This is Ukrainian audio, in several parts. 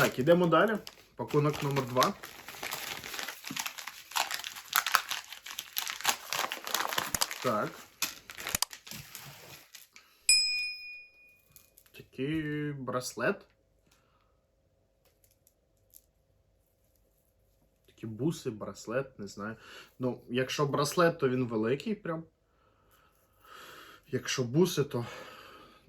Так, ідемо далі. Пакунок номер 2. Так. Такий браслет. Такі буси, браслет, не знаю. Ну, якщо браслет, то він великий прям. Якщо буси, то,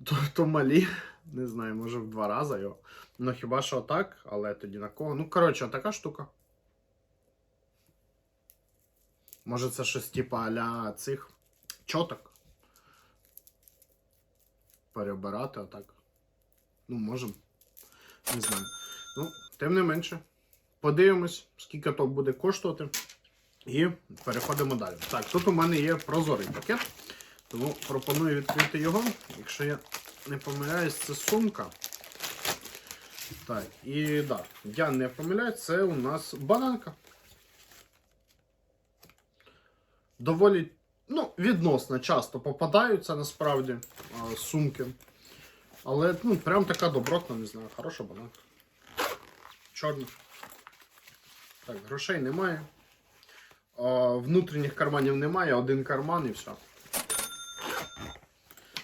то, то малі. Не знаю, може в два рази його. Ну хіба що так, але тоді на кого? Ну, коротше, така штука. Може це щось типу аля цих чоток. Перебирати отак. Ну, можемо. Не знаю. Ну, тим не менше. Подивимось, скільки то буде коштувати. І переходимо далі. Так, тут у мене є прозорий пакет. Тому пропоную відкрити його. Якщо я не помиляюсь, це сумка. Так, і так, я не помиляюсь, це у нас бананка. Доволі, ну, відносно часто попадаються насправді сумки. Але, ну, прям така добротна, не знаю, хороша бананка. Чорна. Так, грошей немає. Внутрішніх карманів немає, один карман і все.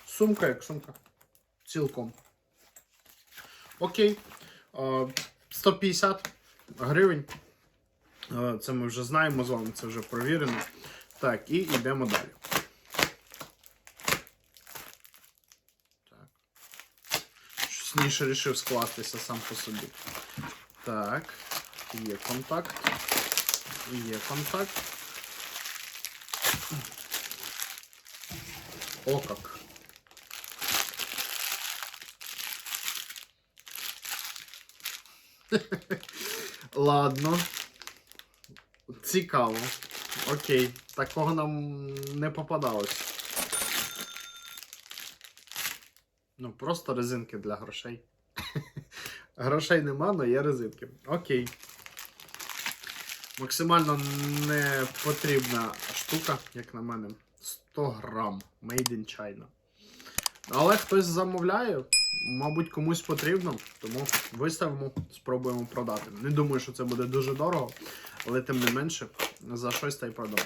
Сумка як сумка. Цілком. Окей. 150 гривень. Це ми вже знаємо з вами, це вже провірено. Так, і йдемо далі. Так. Щось ніше рішив скластися сам по собі. Так. Є контакт. Є контакт. О как. Ладно. Цікаво. Окей. Такого нам не попадалось. Ну, просто резинки для грошей. Грошей нема, але є резинки. Окей. Максимально не потрібна штука, як на мене. 100 грам. Made in China. Але хтось замовляє, мабуть, комусь потрібно, тому виставимо, спробуємо продати. Не думаю, що це буде дуже дорого, але тим не менше, за щось та й продамо.